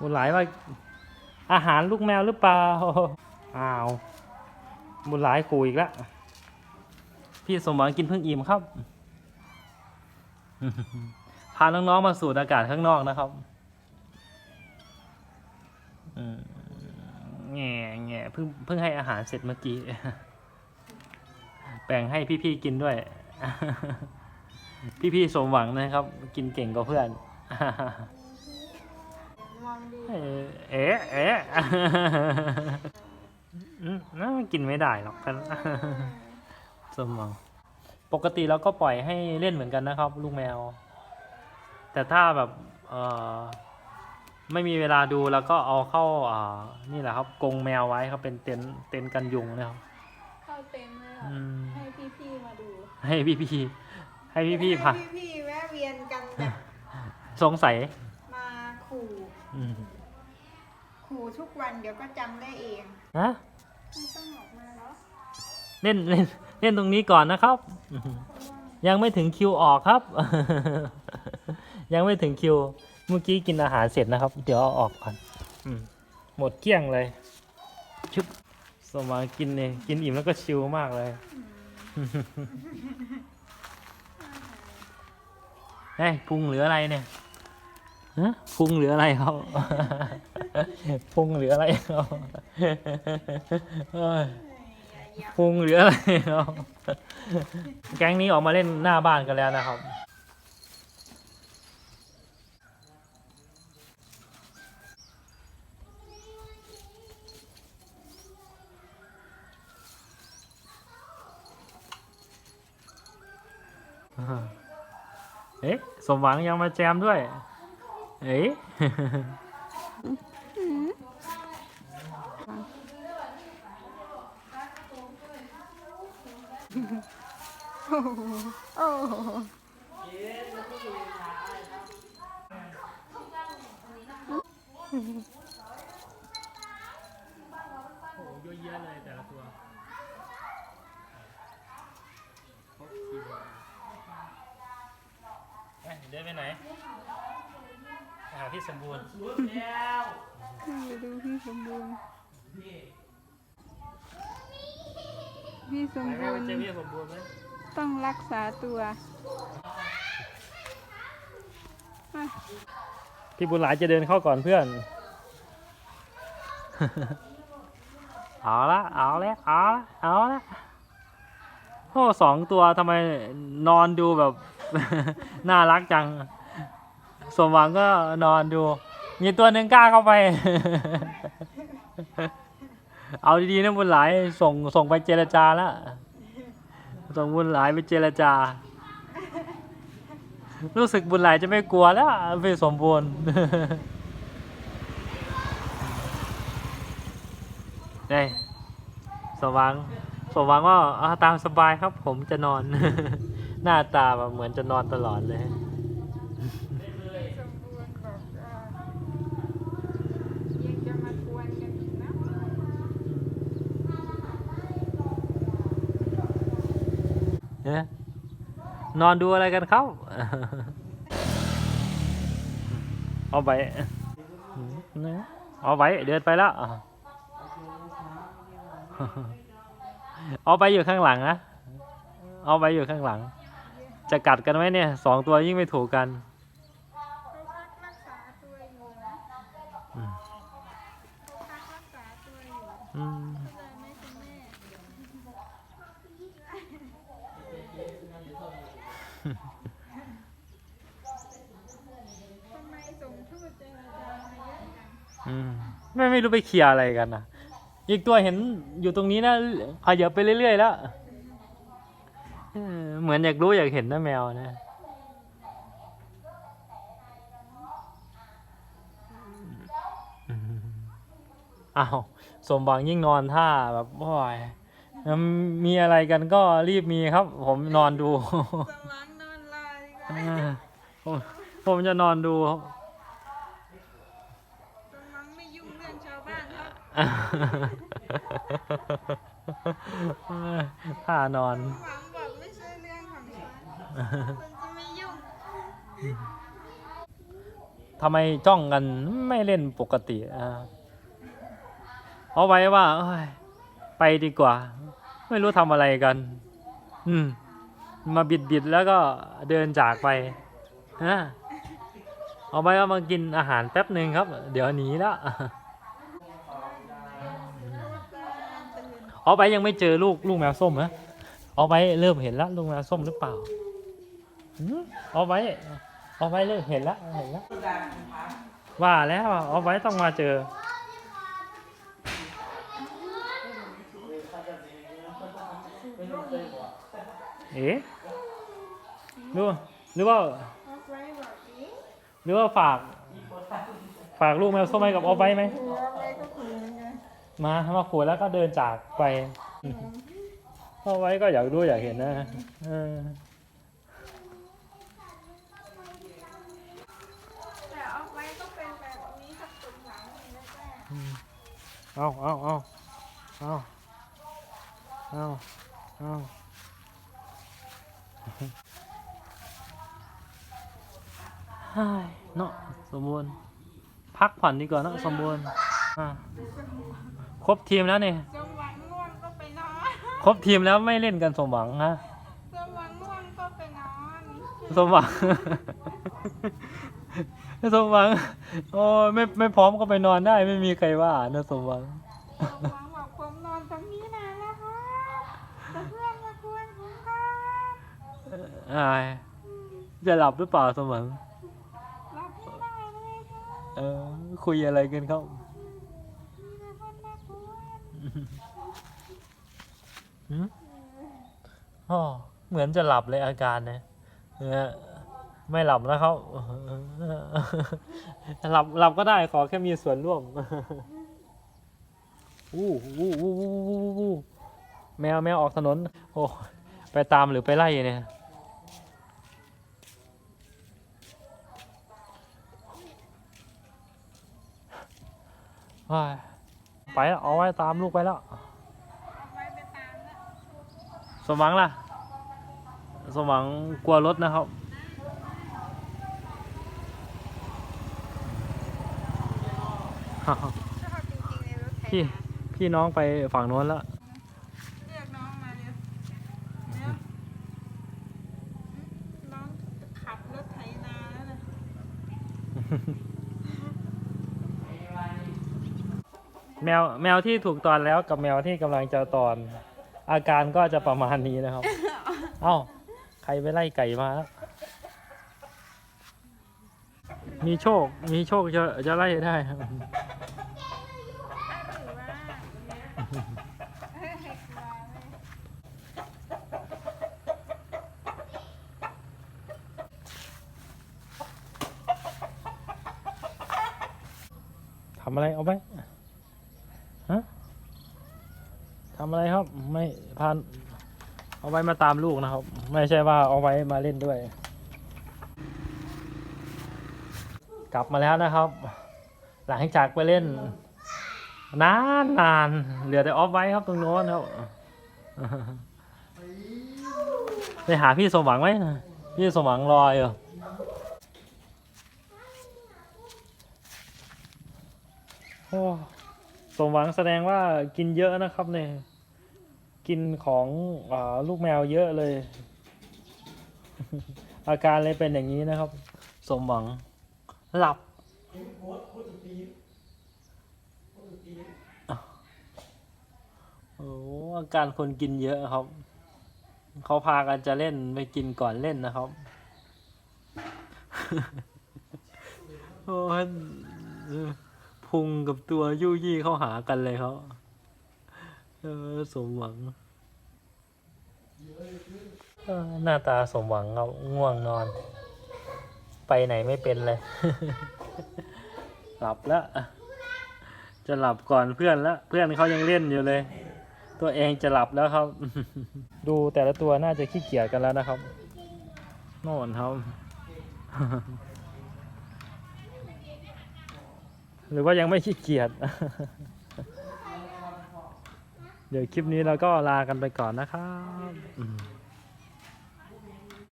บุญหลายว่า อาหารลูกแมวหรือเปล่า อ้าวบุญหลายกูอีกแล้วพี่สมหวังกินเพิ่งอิ่มครับ พาน้องๆมาสูดอากาศข้างนอกนะครับอืมแง่แง่เพิ่งเพิ่งให้อาหารเสร็จเมื่อกี้ แบ่งให้พี่ๆกินด้วย พี่ๆสมหวังนะครับ กินเก่งกว่าเพื่อน มองดีเอ๊ะเอ๊ะเอ๊ะอืมน่ากินไม่ได้หรอกกันสมองปกติเราก็ปล่อยให้เล่นเหมือนกันนะครับ ลูกแมว แต่ถ้าแบบเออไม่มีเวลาดูแล้วก็เอาเข้าอ่านี่แหละครับกรงแมวไว้ครับเป็นเต็นท์เต็นท์กันยุงนะครับเข้าเต็มเลยค่ะอืมให้พี่ๆมาดู ให้พี่พี่ๆให้พี่พี่ๆพาให้พี่ๆแวะเวียนกันแบบ สงสัยมาขู่อืมขู่ทุกวันเดี๋ยวก็จำได้เองนะไม่ต้องออกมาแล้วเล่นเล่นเล่นตรงนี้ก่อนนะครับ ยังไม่ถึงคิวออกครับ ยังไม่ถึงคิว เมื่อกี้กินอาหารเสร็จนะครับ เดี๋ยวเอาออกก่อนอมหมดเกลี้ยงเลยชุบสมมากินเนี่ยกินอิ่มแล้วก็ชิลมากเลย เฮ้ยพุงเหลืออะไรเนี่ย ฮะพุงเหลืออะไรเขาพุงเหลืออะไรเขาเอ้ยพุงเหลืออะไรเขาแก๊งนี้ออกมาเล่นหน้าบ้านกันแล้วนะครับเอ๊ะสมหวังยังมาแจมด้วย เอ๊ะโอ้โหโอ้โหเยอะแยะเลยแต่ละตัวเอ๊ะเดินไปไหน หาพี่สมบูรณ์ไปดูพี่สมบูรณ์ พี่สมไหนบูไปรณ์ เจอพี่สมบูรณ์ไหมต้องรักษาตัวมาพี่บุญหลายจะเดินเข้าก่อนเพื่อน เอาละเอาแล้วเอาละเอาละโอ้สองตัวทำไมนอนดูแบบ น่ารักจัง สมหวังก็นอนดู มีตัวหนึ่งกล้าเข้าไป เอาดีๆนะบุญหลายส่งส่งไปเจรจาแล้วส่งบุญหลายไปเจรจา รู้สึกบุญหลายจะไม่กลัวแล้วพี่สมบูรณ์เฮ้สว่างสว่างว่าอ่าตามสบายครับผมจะนอน หน้าตาแบบเหมือนจะนอนตลอดเลย สมบูรณ์บอกว่ายังจะมากวนกันอีกนะ เอ๊ะนอนดูอะไรกันครับเอาไปเอาไปเดินไปแล้วเอาไปอยู่ข้างหลังนะ เอาไปอยู่ข้างหลัง จะกัดกันไหมเนี่ยสองตัวยิ่งไม่ถูกกันเขาพักรักษาตัวอยู่นะอืม เขาพักรักษาตัวอยู่ อืม เข้าใจไหมคุณแม่ ทำไมส่งทูตเจรจามาเยอะจังอืมไม่ไม่รู้ไปเคลียร์อะไรกันนะอีกตัวเห็นอยู่ตรงนี้นะขยับไปเรื่อยๆแล้วเออเหมือนอยากรู้อยากเห็นนะแมวนะ อ้าวสมหวังยิ่งนอนท่าแบบโอ้ยมีอะไรกันก็รีบมีครับ ผมนอนดูสว่างนอนรอดีกว่า ผมผมจะนอนดูสว่างไม่ยุ่งเรื่องชาวบ้านครับท่านอนสว่างบอกไม่ใช่เรื่องของฉันคุณจะไม่ยุ่งทำไมจ้องกันไม่เล่นปกติอ่าเอาไว้ว่าเอ้ยไปดีกว่า ไม่รู้ทำอะไรกัน อืม มาบิดบิดๆแล้วก็เดินจากไปฮะเอาไว้ว่ามากินอาหารแป๊บหนึ่งครับ เดี๋ยวหนีแล้วเอาไปยังไม่เจอลูกลูกแมวส้มนะเอาไปเริ่มเห็นแล้วลูกแมวส้มหรือเปล่าเอาไว้เอาไว้เริ่มเห็นแล้วเห็นแล้วว่าแล้วเอาไว้ต้องมาเจอเอ๊ะ หรือว่าหรือว่าเอาไว้แบบนี้หรือว่าฝาก ฝากลูกแมวส้มไว้กับเอาไว้ไหมหัวไว้ก็ขู่เหมือนกันมามาขวดแล้วก็เดินจากไปเอาไว้ก็อยากดูอยากเห็นนะเออแต่เอาไว้ก็เป็นแบบนี้ครับตรงหลังนี่นะแม่เอาเอาเอาเอาเอา เอาเฮ้ยเนาะสมบูรณ์ พักผ่อนดีกว่าเนาะสมบูรณ์อะครบทีมแล้วเนี่ยสมหวังง่วงก็ไปนอนครบทีมแล้วไม่เล่นกันสมหวังฮะสมหวังง่วงก็ไปนอนสมหวังสมหวังโอ้ยไม่ไม่พร้อมก็ไปนอนได้ไม่มีใครว่านะสมหวังสมหวังบอกผมนอนตรงนี้นานแล้วครับแต่เพื่อนมาควรผมครับอายจะหลับหรือเปล่าสมหวัง รับไม่ได้เลยครับ เออ คุยอะไรกันครับมีแต่คนมาอ๋อเหมือนจะหลับเลยอาการเนี่ยไม่หลับแล้วเขาหลับหลับก็ได้ขอแค่มีส่วนร่วมอู้อู้อู้อู้อู้แมวแมวออกถนน โอ้ ไปตามหรือไปไล่เนี่ย ไปแล้วเอาไว้ตามลูกไปแล้วเอาไว้ไปตามนะสมหวังล่ะ สมหวังกลัวรถนะครับชอบจริงๆในรถไถพี่นาพี่น้องไปฝั่งโน้นแล้วเรียกน้องมาเร็วเร็วน้องขับรถไถนาแล้วนะ แมวแมวที่ถูกตอนแล้วกับแมวที่กำลังจะตอน อาการก็จะประมาณนี้นะครับ เอ้า ใครไปไล่ไก่มาแล้วมีโชค มีโชคจะจะไล่ได้ครับหรือว่าเฮ้ยกลัวเลยทำอะไรเอาไปฮะทำ อะไรครับ ไม่พานเอาไว้มาตามลูกนะครับ ไม่ใช่ว่าเอาไว้มาเล่นด้วย กลับมาแล้วนะครับ หลังจากไปเล่น นานนานเหลือแต่ออฟไว้ครับตรงโน้นครับไปหาพี่สมหวังไหมพี่สมหวังรออยู่โอ้สมหวังแสดงว่ากินเยอะนะครับเนี่ย กินของอลูกแมวเยอะเลย อาการเลยเป็นอย่างนี้นะครับ สมหวังหลับโอ้อาการคนกินเยอะครับ เขาพากันจะเล่นไปกินก่อนเล่นนะครับโอ้พุงกับตัวยู่ยี่เข้าหากันเลยเขา เออสมหวังเออหน้าตาสมหวังครับง่วงนอน ไปไหนไม่เป็นเลย หลับแล้ว จะหลับก่อนเพื่อนแล้วเพื่อนเขายังเล่นอยู่เลย ตัวเองจะหลับแล้วครับ ดูแต่ละตัวน่าจะขี้เกียจกันแล้วนะครับน่นครับหรือว่ายังไม่ขี้เกียจ เดี๋ยวคลิปนี้เราก็ลากันไปก่อนนะครับ